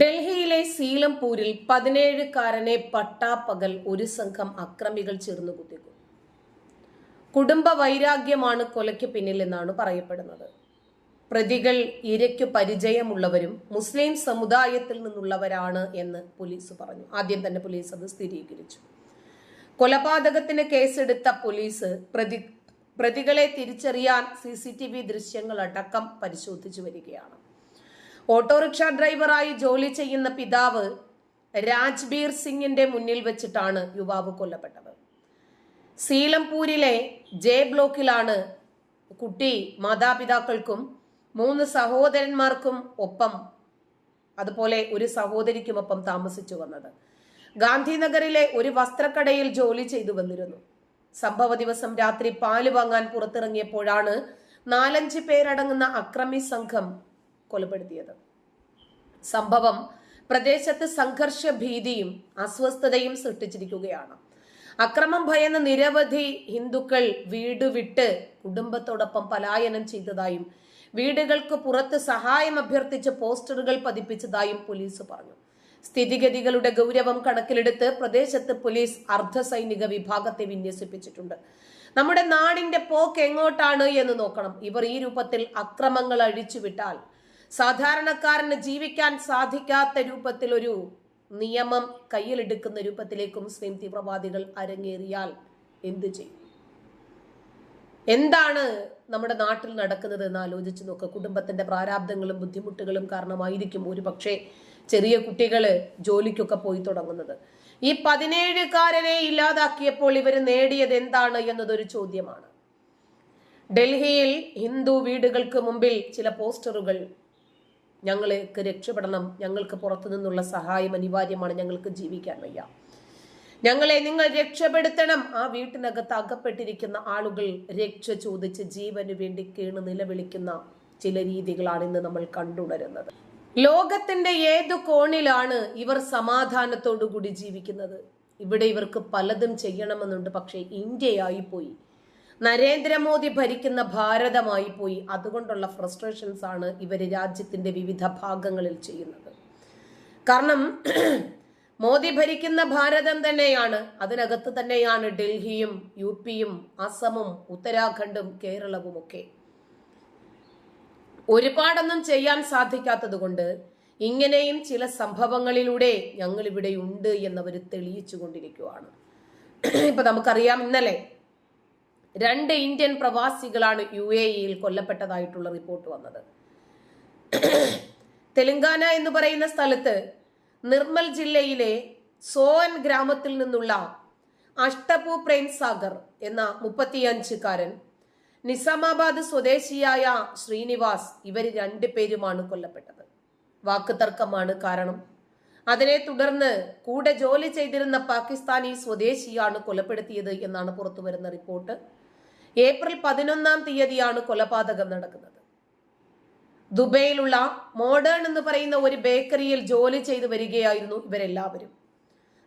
ഡൽഹിയിലെ സീലംപൂരിൽ പതിനേഴുകാരനെ പട്ടാപ്പകൽ ഒരു സംഘം അക്രമികൾ ചേർന്ന് കുത്തിക്കും കുടുംബ വൈരാഗ്യമാണ് കൊലയ്ക്ക് പിന്നിലെന്നാണ് പറയപ്പെടുന്നത്. പ്രതികൾ ഇരയ്ക്കു പരിചയമുള്ളവരും മുസ്ലിം സമുദായത്തിൽ നിന്നുള്ളവരാണ് എന്ന് പോലീസ് പറഞ്ഞു. ആദ്യം തന്നെ പോലീസ് അത് സ്ഥിരീകരിച്ചു. കൊലപാതകത്തിന് കേസെടുത്ത പോലീസ് പ്രതി പ്രതികളെ തിരിച്ചറിയാൻ സി സി ടി വി ദൃശ്യങ്ങളടക്കം പരിശോധിച്ചു വരികയാണ്. ഓട്ടോറിക്ഷ ഡ്രൈവറായി ജോലി ചെയ്യുന്ന പിതാവ് രാജ്ബീർ സിംഗിന്റെ മുന്നിൽ വെച്ചിട്ടാണ് യുവാവ് കൊല്ലപ്പെട്ടത്. സീലംപൂരിലെ ജെ ബ്ലോക്കിലാണ് കുട്ടി മാതാപിതാക്കൾക്കും മൂന്ന് സഹോദരന്മാർക്കും ഒപ്പം അതുപോലെ ഒരു സഹോദരിക്കുമൊപ്പം താമസിച്ചു വന്നത്. ഗാന്ധിനഗറിലെ ഒരു വസ്ത്രക്കടയിൽ ജോലി ചെയ്തു വന്നിരുന്നു. സംഭവ ദിവസം രാത്രി പാൽ വാങ്ങാൻ പുറത്തിറങ്ങിയപ്പോഴാണ് നാലഞ്ച് പേരടങ്ങുന്ന അക്രമി സംഘം കൊലപ്പെടുത്തിയത്. സംഭവം പ്രദേശത്ത് സംഘർഷ ഭീതിയും അസ്വസ്ഥതയും സൃഷ്ടിച്ചിരിക്കുകയാണ്. അക്രമം ഭയന്ന് നിരവധി ഹിന്ദുക്കൾ വീട് വിട്ട് കുടുംബത്തോടൊപ്പം പലായനം ചെയ്തതായും വീടുകൾക്ക് പുറത്ത് സഹായം അഭ്യർത്ഥിച്ച് പോസ്റ്ററുകൾ പതിപ്പിച്ചതായും പോലീസ് പറഞ്ഞു. സ്ഥിതിഗതികളുടെ ഗൗരവം കണക്കിലെടുത്ത് പ്രദേശത്ത് പോലീസ് അർദ്ധസൈനിക വിഭാഗത്തെ വിന്യസിപ്പിച്ചിട്ടുണ്ട്. നമ്മുടെ നാടിന്റെ പോക്ക് എങ്ങോട്ടാണ് എന്ന് നോക്കണം. ഇവർ ഈ രൂപത്തിൽ അക്രമങ്ങൾ അഴിച്ചുവിട്ടാൽ സാധാരണക്കാരന് ജീവിക്കാൻ സാധിക്കാത്ത രൂപത്തിൽ ഒരു നിയമം കയ്യിലെടുക്കുന്ന രൂപത്തിലേക്ക് മുസ്ലിം തീവ്രവാദികൾ അരങ്ങേറിയാൽ എന്തു ചെയ്യും? എന്താണ് നമ്മുടെ നാട്ടിൽ നടക്കുന്നത് എന്ന് ആലോചിച്ച് നോക്കുക കുടുംബത്തിന്റെ പ്രാരാബ്ദങ്ങളും ബുദ്ധിമുട്ടുകളും കാരണമായിരിക്കും ഒരു പക്ഷേ ചെറിയ കുട്ടികൾ ജോലിക്കൊക്കെ പോയി തുടങ്ങുന്നത്. ഈ പതിനേഴുകാരനെ ഇല്ലാതാക്കിയപ്പോൾ ഇവർ നേടിയത് എന്താണ് എന്നതൊരു ചോദ്യമാണ്. ഡൽഹിയിൽ ഹിന്ദു വീടുകൾക്ക് മുമ്പിൽ ചില പോസ്റ്ററുകൾ ഞങ്ങൾക്ക് രക്ഷപ്പെടണം. ഞങ്ങൾക്ക് പുറത്തു നിന്നുള്ള സഹായം അനിവാര്യമാണ്. ഞങ്ങൾക്ക് ജീവിക്കാൻ വയ്യ. ഞങ്ങളെ നിങ്ങൾ രക്ഷപ്പെടുത്തണം. ആ വീട്ടിനകത്ത് അകപ്പെട്ടിരിക്കുന്ന ആളുകൾ രക്ഷ ചോദിച്ച് ജീവന് വേണ്ടി കേണ് നിലവിളിക്കുന്ന ചില രീതികളാണ് ഇന്ന് നമ്മൾ കണ്ടുണരുന്നത്. ലോകത്തിന്റെ ഏതു കോണിലാണ് ഇവർ സമാധാനത്തോടുകൂടി ജീവിക്കുന്നത്? ഇവിടെ ഇവർക്ക് പലതും ചെയ്യണമെന്നുണ്ട്. പക്ഷേ ഇന്ത്യയായി പോയി. നരേന്ദ്രമോദി ഭരിക്കുന്ന ഭാരതമായി പോയി. അതുകൊണ്ടുള്ള ഫ്രസ്ട്രേഷൻസ് ആണ് ഇവർ രാജ്യത്തിന്റെ വിവിധ ഭാഗങ്ങളിൽ ചെയ്യുന്നത്. കാരണം മോദി ഭരിക്കുന്ന ഭാരതം തന്നെയാണ്. അതിനകത്ത് തന്നെയാണ് ഡൽഹിയും യു പിയും അസമും ഉത്തരാഖണ്ഡും കേരളവും ഒക്കെ ഒരുപാടൊന്നും ചെയ്യാൻ സാധിക്കാത്തത് കൊണ്ട് ഇങ്ങനെയും ചില സംഭവങ്ങളിലൂടെ ഞങ്ങൾ ഇവിടെ ഉണ്ട് എന്നവർ തെളിയിച്ചു കൊണ്ടിരിക്കുകയാണ് ഇപ്പൊ നമുക്കറിയാം ഇന്നലെ രണ്ട് ഇന്ത്യൻ പ്രവാസികളാണ് യു എ ഇയിൽ കൊല്ലപ്പെട്ടതായിട്ടുള്ള റിപ്പോർട്ട് വന്നത്. തെലങ്കാന എന്ന് പറയുന്ന സ്ഥലത്ത് നിർമ്മൽ ജില്ലയിലെ സോൻ ഗ്രാമത്തിൽ നിന്നുള്ള അഷ്ടപു പ്രേം സാഗർ എന്ന മുപ്പത്തിയഞ്ചുകാരൻ നിസാമാബാദ് സ്വദേശിയായ ശ്രീനിവാസ് ഇവർ രണ്ടു രണ്ടുപേരുമാണ് കൊല്ലപ്പെട്ടത്. വാക്കുതർക്കമാണ് കാരണം അതിനെ തുടർന്ന് കൂടെ ജോലി ചെയ്തിരുന്ന പാകിസ്ഥാനി സ്വദേശിയാണ് കൊലപ്പെടുത്തിയത് എന്നാണ് പുറത്തുവരുന്ന റിപ്പോർട്ട്. ഏപ്രിൽ പതിനൊന്നാം തീയതിയാണ് കൊലപാതകം നടക്കുന്നത്. ദുബൈയിലുള്ള മോഡേൺ എന്ന് പറയുന്ന ഒരു ബേക്കറിയിൽ ജോലി ചെയ്തു വരികയായിരുന്നു ഇവരെല്ലാവരും.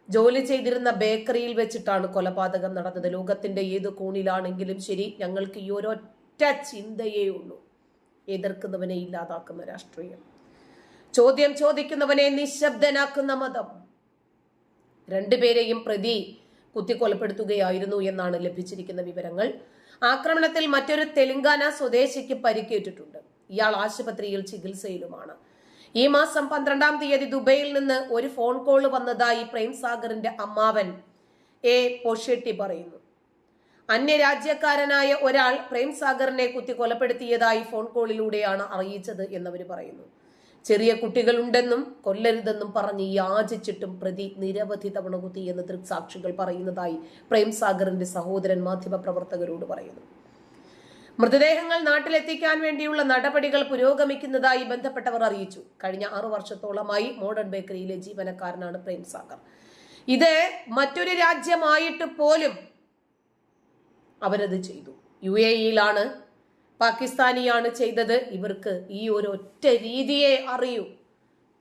ജോലി ചെയ്തിരുന്ന ബേക്കറിയിൽ വെച്ചിട്ടാണ് കൊലപാതകം നടന്നത്. ലോകത്തിന്റെ ഏത് കോണിലാണെങ്കിലും ശരി ഞങ്ങൾക്ക് ഈ ഒരൊറ്റ ചിന്തയേ ഉള്ളൂ. എതിർക്കുന്നവനെ ഇല്ലാതാക്കുന്ന രാഷ്ട്രീയം. ചോദ്യം ചോദിക്കുന്നവനെ നിശബ്ദനാക്കുന്ന മതം. രണ്ടുപേരെയും പ്രതി കുത്തിക്കൊലപ്പെടുത്തുകയായിരുന്നു എന്നാണ് ലഭിച്ചിരിക്കുന്ന വിവരങ്ങൾ. ആക്രമണത്തിൽ മറ്റൊരു തെലങ്കാന സ്വദേശിക്ക് പരിക്കേറ്റിട്ടുണ്ട്. ഇയാൾ ആശുപത്രിയിൽ ചികിത്സയിലുമാണ്. ഈ മാസം പന്ത്രണ്ടാം തീയതി ദുബൈയിൽ നിന്ന് ഒരു ഫോൺ കോൾ വന്നതായി പ്രേംസാഗറിന്റെ അമ്മാവൻ എ പൊഷെട്ടി പറയുന്നു. അന്യരാജ്യക്കാരനായ ഒരാൾ പ്രേംസാഗറിനെ കുത്തി കൊലപ്പെടുത്തിയതായി ഫോൺ കോളിലൂടെയാണ് അറിയിച്ചത് എന്നവർ പറയുന്നു. ചെറിയ കുട്ടികളുണ്ടെന്നും കൊല്ലരുതെന്നും പറഞ്ഞ് യാചിച്ചിട്ടും പ്രതി നിരവധി തവണ കുത്തിയെന്ന് ദൃക്സാക്ഷികൾ പറയുന്നതായി പ്രേംസാഗറിന്റെ സഹോദരൻ മാധ്യമപ്രവർത്തകരോട് പറയുന്നു. മൃതദേഹങ്ങൾ നാട്ടിലെത്തിക്കാൻ വേണ്ടിയുള്ള നടപടികൾ പുരോഗമിക്കുന്നതായി ബന്ധപ്പെട്ടവർ അറിയിച്ചു. കഴിഞ്ഞ ആറു വർഷത്തോളമായി മോഡേൺ ബേക്കറിയിലെ ജീവനക്കാരനാണ് പ്രേംസാഗർ ഇത് മറ്റൊരു രാജ്യമായിട്ട് പോലും അവരത് ചെയ്തു. യു എ ഇയിലാണ് പാകിസ്ഥാനിയാണ് ചെയ്തത്. ഇവർക്ക് ഈ ഒരു ഒറ്റ രീതിയെ അറിയൂ.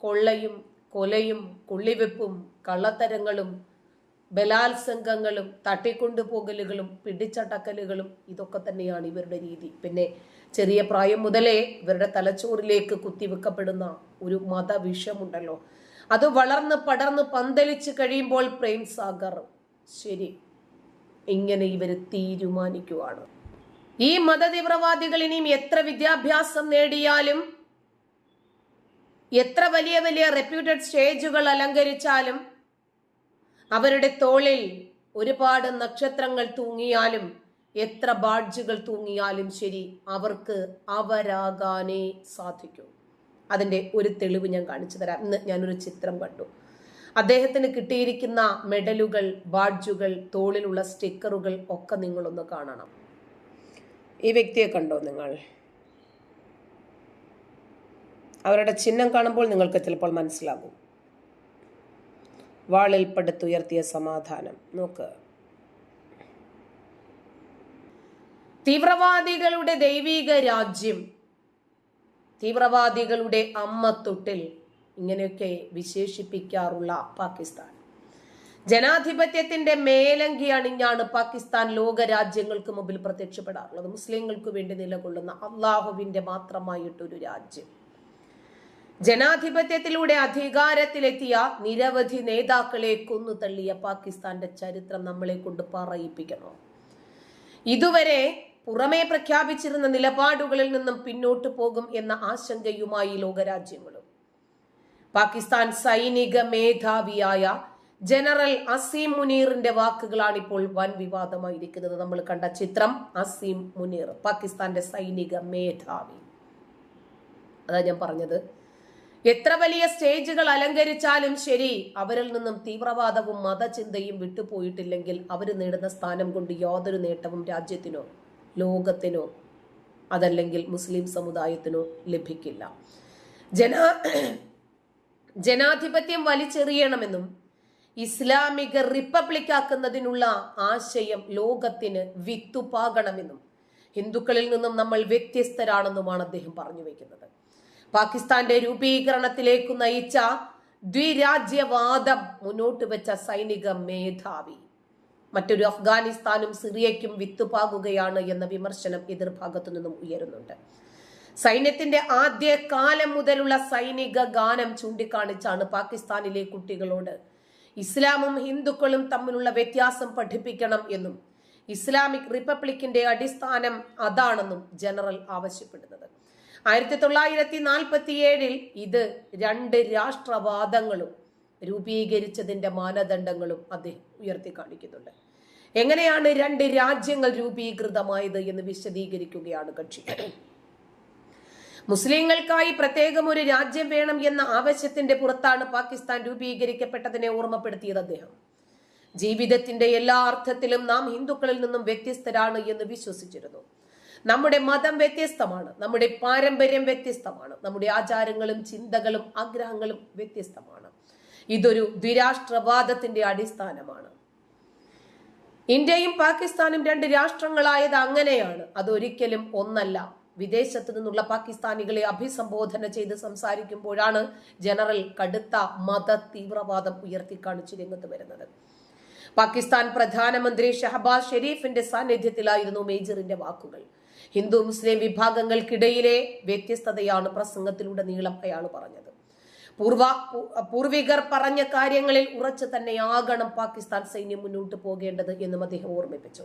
കൊള്ളയും കൊലയും കൊള്ളിവെപ്പും കള്ളത്തരങ്ങളും ബലാത്സംഗങ്ങളും തട്ടിക്കൊണ്ടുപോകലുകളും പിടിച്ചടക്കലുകളും ഇതൊക്കെ തന്നെയാണ് ഇവരുടെ രീതി. പിന്നെ ചെറിയ പ്രായം മുതലേ ഇവരുടെ തലച്ചോറിലേക്ക് കുത്തിവെക്കപ്പെടുന്ന ഒരു മതവിഷമുണ്ടല്ലോ. അത് വളർന്ന് പടർന്ന് പന്തലിച്ച് കഴിയുമ്പോൾ പ്രേം സാഗർ ശരി ഇങ്ങനെ ഇവർ തീരുമാനിക്കുവാണ്. ഈ മതതീവ്രവാദികൾ ഇനിയും എത്ര വിദ്യാഭ്യാസം നേടിയാലും എത്ര വലിയ വലിയ റെപ്യൂട്ടഡ് സ്റ്റേജുകൾ അലങ്കരിച്ചാലും അവരുടെ തോളിൽ ഒരുപാട് നക്ഷത്രങ്ങൾ തൂങ്ങിയാലും എത്ര ബാഡ്ജുകൾ തൂങ്ങിയാലും ശരി അവർക്ക് അവരാകാനേ സാധിക്കൂ. അതിന്റെ ഒരു തെളിവ് ഞാൻ കാണിച്ചു തരാം. ഇന്ന് ഞാനൊരു ചിത്രം കണ്ടു. അദ്ദേഹത്തിന് കിട്ടിയിരിക്കുന്ന മെഡലുകൾ ബാഡ്ജുകൾ തോളിലുള്ള സ്റ്റിക്കറുകൾ ഒക്കെ നിങ്ങളൊന്ന് കാണണം. ഈ വ്യക്തിയെ കണ്ടോ നിങ്ങൾ? അവരുടെ ചിഹ്നം കാണുമ്പോൾ നിങ്ങൾക്ക് ചിലപ്പോൾ മനസ്സിലാകും. വാളിൽ പടുത്തുയർത്തിയ സമാധാനം. നോക്ക്. തീവ്രവാദികളുടെ ദൈവീക രാജ്യം തീവ്രവാദികളുടെ അമ്മത്തൊട്ടിൽ ഇങ്ങനെയൊക്കെ വിശേഷിപ്പിക്കാറുള്ള പാകിസ്ഥാൻ. ജനാധിപത്യത്തിന്റെ മേലങ്കി അണിഞ്ഞാണ് പാകിസ്ഥാൻ ലോക രാജ്യങ്ങൾക്ക് മുമ്പിൽ പ്രത്യക്ഷപ്പെടാറുള്ളത്. മുസ്ലിങ്ങൾക്ക് വേണ്ടി നിലകൊള്ളുന്ന അള്ളാഹുവിന്റെ മാത്രമായിട്ടൊരു രാജ്യം. ജനാധിപത്യത്തിലൂടെ അധികാരത്തിലെത്തിയ നിരവധി നേതാക്കളെ കൊന്നു തള്ളിയ പാകിസ്ഥാന്റെ ചരിത്രം നമ്മളെ കൊണ്ട് പറയിപ്പിക്കണോ? ഇതുവരെ പുറമേ പ്രഖ്യാപിച്ചിരുന്ന നിലപാടുകളിൽ നിന്നും പിന്നോട്ട് പോകും എന്ന ആശങ്കയുമായി ലോകരാജ്യങ്ങളും. പാകിസ്ഥാൻ സൈനിക മേധാവിയായ ജനറൽ അസീം മുനീറിന്റെ വാക്കുകളാണ് ഇപ്പോൾ വൻ വിവാദമായിരിക്കുന്നത്. നമ്മൾ കണ്ട ചിത്രം അസീം മുനീർ പാകിസ്ഥാന്റെ സൈനിക മേധാവി. അതാ ഞാൻ പറഞ്ഞത്. എത്ര വലിയ സ്റ്റേജുകൾ അലങ്കരിച്ചാലും ശരി അവരിൽ നിന്നും തീവ്രവാദവും മതചിന്തയും വിട്ടുപോയിട്ടില്ലെങ്കിൽ അവർ നേടുന്ന സ്ഥാനം കൊണ്ട് യാതൊരു നേട്ടവും രാജ്യത്തിനോ ലോകത്തിനോ അതല്ലെങ്കിൽ മുസ്ലിം സമുദായത്തിനോ ലഭിക്കില്ല. ജനാ ജനാധിപത്യം വലിച്ചെറിയണമെന്നും ഇസ്ലാമിക റിപ്പബ്ലിക് ആക്കുന്നതിനുള്ള ആശയം ലോകത്തിന് വിത്തുപാകണമെന്നും ഹിന്ദുക്കളിൽ നിന്നും നമ്മൾ വ്യത്യസ്തരാണെന്നുമാണ് അദ്ദേഹം പറഞ്ഞു വെക്കുന്നത്. പാകിസ്ഥാന്റെ രൂപീകരണത്തിലേക്ക് നയിച്ച ദ്വിരാജ്യവാദം മുന്നോട്ട് വെച്ച സൈനിക മേധാവി. മറ്റൊരു അഫ്ഗാനിസ്ഥാനും സിറിയയ്ക്കും വിത്തുപാകുകയാണ് എന്ന വിമർശനം എതിർഭാഗത്തു നിന്നും ഉയരുന്നുണ്ട്. സൈന്യത്തിന്റെ ആദ്യ കാലം മുതലുള്ള സൈനിക ഗാനം ചൂണ്ടിക്കാണിച്ചാണ് പാകിസ്ഥാനിലെ കുട്ടികളോട് ഇസ്ലാമും ഹിന്ദുക്കളും തമ്മിലുള്ള വ്യത്യാസം പഠിപ്പിക്കണം എന്നും ഇസ്ലാമിക് റിപ്പബ്ലിക്കിന്റെ അടിസ്ഥാനം അതാണെന്നും ജനറൽ ആവശ്യപ്പെടുന്നത്. ആയിരത്തി തൊള്ളായിരത്തി നാൽപ്പത്തി ഏഴിൽ ഇത് രണ്ട് രാഷ്ട്രവാദങ്ങളും രൂപീകരിച്ചതിന്റെ മാനദണ്ഡങ്ങളും അദ്ദേഹം ഉയർത്തി കാണിക്കുന്നുണ്ട് എങ്ങനെയാണ് രണ്ട് രാജ്യങ്ങൾ രൂപീകൃതമായത് എന്ന് വിശദീകരിക്കുകയാണ് കക്ഷി. മുസ്ലിങ്ങൾക്കായി പ്രത്യേകം ഒരു രാജ്യം വേണം എന്ന ആവശ്യത്തിന്റെ പുറത്താണ് പാകിസ്ഥാൻ രൂപീകരിക്കപ്പെട്ടതിനെ ഓർമ്മപ്പെടുത്തിയത് അദ്ദേഹം. ജീവിതത്തിന്റെ എല്ലാ അർത്ഥത്തിലും നാം ഹിന്ദുക്കളിൽ നിന്നും വ്യത്യസ്തരാണ് എന്ന് വിശ്വസിച്ചിരുന്നു. നമ്മുടെ മതം വ്യത്യസ്തമാണ് നമ്മുടെ പാരമ്പര്യം വ്യത്യസ്തമാണ് നമ്മുടെ ആചാരങ്ങളും ചിന്തകളും ആഗ്രഹങ്ങളും വ്യത്യസ്തമാണ്. ഇതൊരു ദ്വിരാഷ്ട്രവാദത്തിന്റെ അടിസ്ഥാനമാണ്. ഇന്ത്യയും പാകിസ്ഥാനും രണ്ട് രാഷ്ട്രങ്ങളായത് അങ്ങനെയാണ് അതൊരിക്കലും ഒന്നല്ല. വിദേശത്തു നിന്നുള്ള പാകിസ്ഥാനികളെ അഭിസംബോധന ചെയ്ത് സംസാരിക്കുമ്പോഴാണ് ജനറൽ കടുത്ത മത തീവ്രവാദം ഉയർത്തിക്കാണിച്ച് രംഗത്ത് വരുന്നത്. പാകിസ്ഥാൻ പ്രധാനമന്ത്രി ഷഹബാസ് ഷെരീഫിന്റെ സാന്നിധ്യത്തിലായിരുന്നു മേജറിന്റെ വാക്കുകൾ. ഹിന്ദു മുസ്ലിം വിഭാഗങ്ങൾക്കിടയിലെ വ്യത്യസ്തതയാണ് പ്രസംഗത്തിലൂടെ നീളം അയാൾ പറഞ്ഞത്. പൂർവ പൂർവികർ പറഞ്ഞ കാര്യങ്ങളിൽ ഉറച്ചു തന്നെയാകണം പാകിസ്ഥാൻ സൈന്യം മുന്നോട്ട് പോകേണ്ടത് എന്നും അദ്ദേഹം ഓർമ്മിപ്പിച്ചു.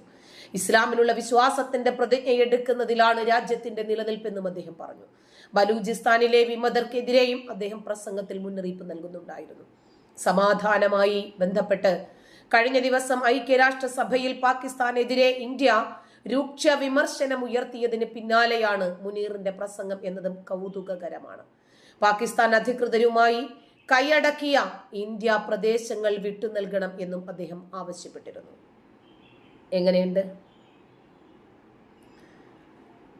ഇസ്ലാമിലുള്ള വിശ്വാസത്തിന്റെ പ്രതിജ്ഞ എടുക്കുന്നതിലാണ് രാജ്യത്തിന്റെ നിലനിൽപ്പെന്നും അദ്ദേഹം പറഞ്ഞു. ബലൂചിസ്ഥാനിലെ വിമതർക്കെതിരെയും അദ്ദേഹം പ്രസംഗത്തിൽ മുന്നറിയിപ്പ് നൽകുന്നുണ്ടായിരുന്നു. സമാധാനമായി ബന്ധപ്പെട്ട് കഴിഞ്ഞ ദിവസം ഐക്യരാഷ്ട്രസഭയിൽ പാകിസ്ഥാനെതിരെ ഇന്ത്യ രൂക്ഷ വിമർശനം ഉയർത്തിയതിന് പിന്നാലെയാണ് മുനീറിന്റെ പ്രസംഗം എന്നതും കൗതുകകരമാണ്. പാകിസ്ഥാൻ അധികൃതരുമായി കൈയടക്കിയ ഇന്ത്യ പ്രദേശങ്ങൾ വിട്ടു നൽകണം എന്നും അദ്ദേഹം ആവശ്യപ്പെട്ടിരുന്നു. എങ്ങനെയുണ്ട്?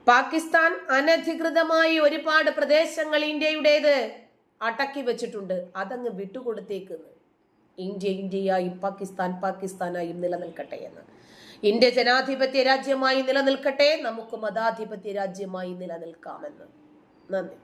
പാകിസ്ഥാൻ അനധികൃതമായി ഒരുപാട് പ്രദേശങ്ങൾ ഇന്ത്യയുടേത് അടക്കി വെച്ചിട്ടുണ്ട്. അതങ്ങ് വിട്ടുകൊടുത്തേക്കുന്നു ഇന്ത്യ ഇന്ത്യയായും പാകിസ്ഥാൻ പാകിസ്ഥാനായും നിലനിൽക്കട്ടെ എന്ന്. ഇന്ത്യ ജനാധിപത്യ രാജ്യമായി നിലനിൽക്കട്ടെ നമുക്ക് മതാധിപത്യ രാജ്യമായി നിലനിൽക്കാമെന്ന് നന്ദി.